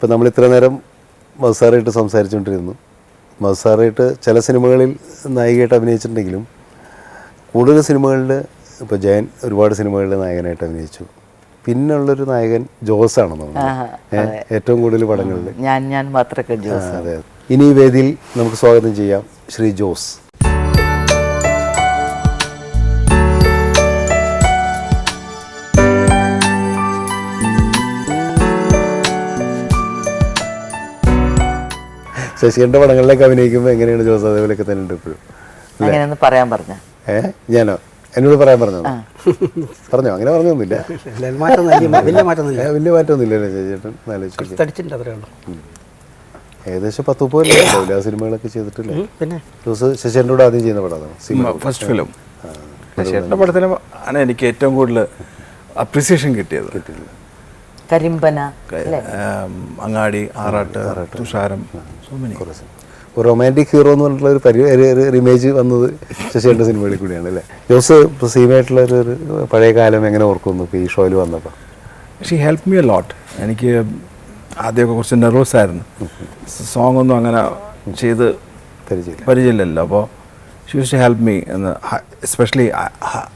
ഇപ്പം നമ്മൾ ഇത്ര നേരം മസാറായിട്ട് സംസാരിച്ചുകൊണ്ടിരുന്നു മസാറായിട്ട് ചില സിനിമകളിൽ നായികയായിട്ട് അഭിനയിച്ചിട്ടുണ്ടെങ്കിലും കൂടുതൽ സിനിമകളിൽ ഇപ്പോൾ ജയൻ ഒരുപാട് സിനിമകളിൽ നായകനായിട്ട് അഭിനയിച്ചു. പിന്നുള്ളൊരു നായകൻ ജോസാണെന്ന് തോന്നുന്നു. ഏറ്റവും കൂടുതൽ പടങ്ങളിൽ ഞാൻ ഞാൻ മാത്രമൊക്കെ ജോസ്. അതെ. ഇനി ഈ വേദിയിൽ നമുക്ക് സ്വാഗതം ചെയ്യാം ശ്രീ ജോസ്. ശശികണ്ഠ പടങ്ങളിലേക്ക് അഭിനയിക്കുമ്പോൾ എങ്ങനെയാണ് ജോസ് അതേപോലെയൊക്കെ തന്നെ ഉണ്ട് ഇപ്പോഴും. അങ്ങനെയൊന്ന് പറയാൻ പറഞ്ഞ? ഏ? ഞാനോ? എന്നോട് പറയാൻ പറഞ്ഞു? പറഞ്ഞോ? അങ്ങനെ പറഞ്ഞൊന്നുമില്ല. വലിയ മാറ്റമൊന്നുമില്ല വലിയ ഏകദേശം പത്ത് മുപ്പത് കൊല്ലം ആ സിനിമകളൊക്കെ ചെയ്തിട്ടില്ല? പിന്നെ? ജോസ് ശശികണ്ഠന്റെ കൂടെ ആദ്യം ചെയ്യുന്ന പടമാണ് സിനിമ ഫസ്റ്റ് ഫിലിം ചേട്ടന്റെ പടത്തിന് ആണ് എനിക്ക് ഏറ്റവും കൂടുതൽ അപ്രിസിയേഷൻ കിട്ടിയത്. കരിമ്പന അല്ലേ? അങ്ങാടി ആറാട്ട് തുഷാരം ഒരു റൊമാന്റിക് ഹീറോ എന്ന് പറഞ്ഞിട്ടുള്ള ഒരു പരി ഒരു- ഇമേജ് വന്നത് ശശിയുടെ സിനിമകളിൽ കൂടിയാണ് അല്ലേ? ജോസ് സീമായിട്ടുള്ള ഒരു പഴയ കാലം എങ്ങനെ ഓർക്കുന്നു ഇപ്പോൾ ഈ ഷോയിൽ വന്നപ്പോൾ? She help me a lot എനിക്ക് ആദ്യമൊക്കെ കുറച്ച് നെർവസ് ആയിരുന്നു. സോങ് ഒന്നും അങ്ങനെ ചെയ്ത് പരിചയമില്ല. പരിചയമില്ലല്ലോ. അപ്പോൾ she use to help me എന്ന് എസ്പെഷ്യലി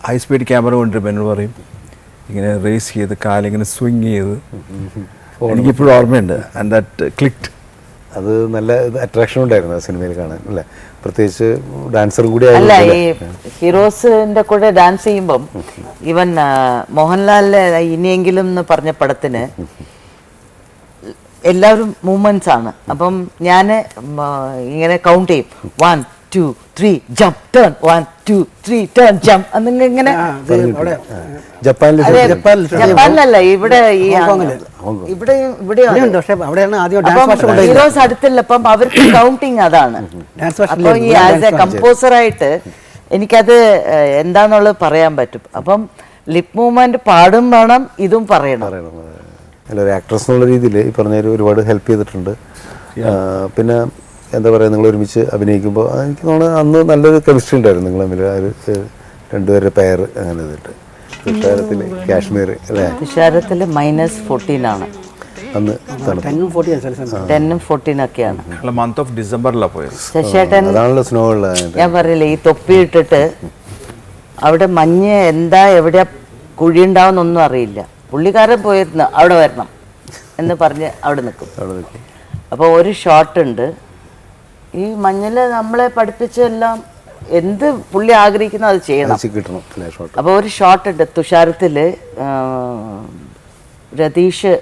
ഹൈ സ്പീഡ് ക്യാമറ കൊണ്ടിരുമ്പോൾ എന്നോട് പറയും. ഇങ്ങനെ റേസ് ചെയ്ത് കാലിങ്ങനെ സ്വിങ് ചെയ്ത്. എനിക്കിപ്പോഴും ഓർമ്മയുണ്ട്. ആൻഡ് ദാറ്റ് ക്ലിക്ഡ് അത് നല്ല അട്രാക്ഷൻ ഉണ്ടായിരുന്നു ആ സിനിമയിൽ കാണാൻ അല്ലേ? പ്രത്യേകിച്ച് ഡാൻസർ കൂടി അല്ല ഈ ഹീറോസിന്റെ കൂടെ ഡാൻസ് ചെയ്യുമ്പം ഇവൻ മോഹൻലാലിലെ മോഹൻലാലിന്റെ ഇനിയെങ്കിലും എന്ന് പറഞ്ഞ പടത്തിന് എല്ലാവരും മൂവ്മെന്റ്സ് ആണ്. അപ്പം ഞാൻ ഇങ്ങനെ കൗണ്ട് ചെയ്യും. One two three jump turn one two three turn jump എന്നിങ്ങനെ ഇങ്ങനെ അവിടെ ജപ്പാനിൽ ജപ്പാനിലല്ല ഇവിടെ ഈ ഇവിടെയും ഇവിടെ പക്ഷേ അവിടെയാണ് ആദ്യം ഹീറോസ് അടുത്തില്ല അപ്പം അവർക്ക് കൗണ്ടിങ് അതാണ്. അപ്പോൾ ഈ ആസ് എ കമ്പോസറായിട്ട് എനിക്കത് ഏഹ്, എന്താന്നുള്ളത് പറയാൻ പറ്റും. അപ്പം ലിപ് മൂവ്മെന്റ് പാടും വേണം ഇതും പറയണം. പറയണം അല്ല ഒരു ആക്ട്രസ് എന്നുള്ള രീതിയിൽ ഈ പറഞ്ഞ ഒരുപാട് ഹെൽപ്പ് ചെയ്തിട്ടുണ്ട്. പിന്നെ എന്താ പറയുക നിങ്ങൾ ഒരുമിച്ച് അഭിനയിക്കുമ്പോൾ എനിക്ക് തോന്നുന്നു അന്ന് നല്ലൊരു കെമിസ്ട്രി ഉണ്ടായിരുന്നു നിങ്ങൾ തമ്മിൽ. ആ ഒരു രണ്ടുപേരുടെ പെയർ അങ്ങനെ ഇതിട്ട്. തുഷാരത്തിൽ കാശ്മീർ അല്ലേ? തുഷാരത്തിൽ മൈനസ് ഫോർട്ടീൻ ആണ്. അന്ന് ടെന്നും ഫോർട്ടീൻ ഒക്കെയാണ്. മന്ത് ഓഫ് ഡിസംബറിലാണ് പോയത്. ശശിയേട്ടൻ അതാണല്ലോ സ്നോ ഉള്ളത് ഞാൻ പറയില്ല ഈ തൊപ്പി ഇട്ടിട്ട് അവിടെ മഞ്ഞ് എന്താ എവിടെയാ കുഴി ഉണ്ടാവുന്നൊന്നും അറിയില്ല. പുള്ളിക്കാരൻ പോയിരുന്നു അവിടെ വരണം എന്ന് പറഞ്ഞ് അവിടെ നിൽക്കും. അവിടെ നിൽക്കും. അപ്പോൾ ഒരു ഷോട്ട് ഉണ്ട്. ഈ മഞ്ഞിൽ നമ്മളെ പഠിപ്പിച്ചെല്ലാം എന്ത് പുള്ളി ആഗ്രഹിക്കുന്നു അത് ചെയ്യണം. അപ്പൊ കിട്ടണം. അപ്പോൾ ഒരു ഷോട്ട് ഉണ്ട്. തുഷാരത്തിൽ രതീഷ്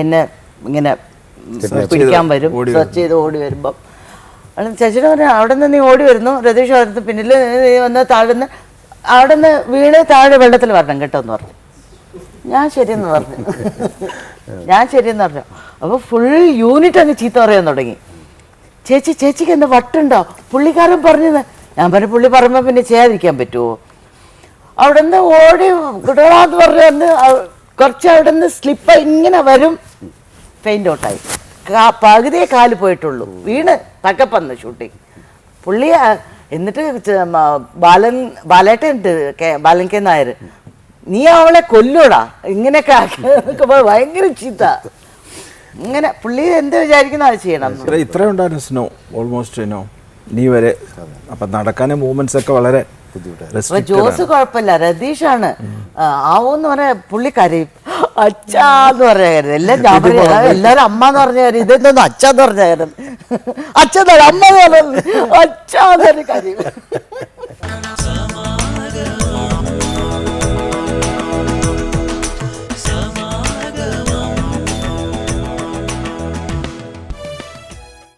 എന്നെ ഇങ്ങനെ പിടിക്കാൻ വരും. സെർച്ച് ചെയ്ത് ഓടി വരുമ്പം. ചേച്ചിയുടെ പറഞ്ഞു അവിടെ നിന്ന് നീ ഓടി വരുന്നു. രതീഷ് പറഞ്ഞു പിന്നിൽ നീ വന്ന് താഴ്ന്ന് അവിടെ നിന്ന് വീണ് താഴെ വെള്ളത്തിൽ വരണം കേട്ടോ എന്ന് പറഞ്ഞു. ഞാൻ ശരിയെന്ന് പറഞ്ഞു. ഞാൻ ശരിയെന്ന് പറഞ്ഞു. അപ്പോൾ ഫുൾ യൂണിറ്റ് അങ്ങ് ചീത്ത പറയാൻ തുടങ്ങി. ചേച്ചി ചേച്ചിക്ക് എന്താ വട്ടുണ്ടോ? പുള്ളിക്കാരൻ പറഞ്ഞത് ഞാൻ പറഞ്ഞു പുള്ളി പറയുമ്പോൾ പിന്നെ ചെയ്യാതിരിക്കാൻ പറ്റുമോ അവിടെ നിന്ന് ഓടി വിടണമെന്ന് പറഞ്ഞു കുറച്ച് അവിടെ നിന്ന് സ്ലിപ്പ് ഇങ്ങനെ വരും. ഫെയിന്റ് ഔട്ടായി പകുതിയെ കാൽ പോയിട്ടുള്ളൂ. വീണ് തക്കപ്പന്ന് ഷൂട്ടിങ് പുള്ളി എന്നിട്ട് ബാലൻ ബാലേട്ടൻ ഉണ്ട് ബാലൻ കെ നായർ. നീ അവളെ കൊല്ലൂടാ. ഇങ്ങനെയൊക്കെ ആക്കി ഭയങ്കര ചീത്ത. ഇങ്ങനെ പുള്ളി എന്ത് വിചാരിക്കുന്ന അത് ചെയ്യണം ഇത്ര ഇത്ര ഉണ്ടായിരുന്നു സ്നോ ഓൾമോസ്റ്റ് സ്നോ നീ വരെ. അപ്പം നടക്കാനും മൂവ്മെന്റ്സ് ഒക്കെ വളരെ ജോസ് കുഴപ്പമില്ല. രതീഷാണ്. ആവോന്ന് പറയാ പുള്ളി കരയും. അച്ഛന്ന് പറഞ്ഞ കാര്യം എല്ലാം ഞാൻ പറയാ എല്ലാരും അമ്മ എന്ന് പറഞ്ഞ കാര്യം ഇതെന്തോന്ന് അച്ഛന്ന് പറഞ്ഞ കാര്യം. അച്ഛൻ അമ്മ എന്ന് പറഞ്ഞു അച്ഛന്ന് പറഞ്ഞ കാര്യം.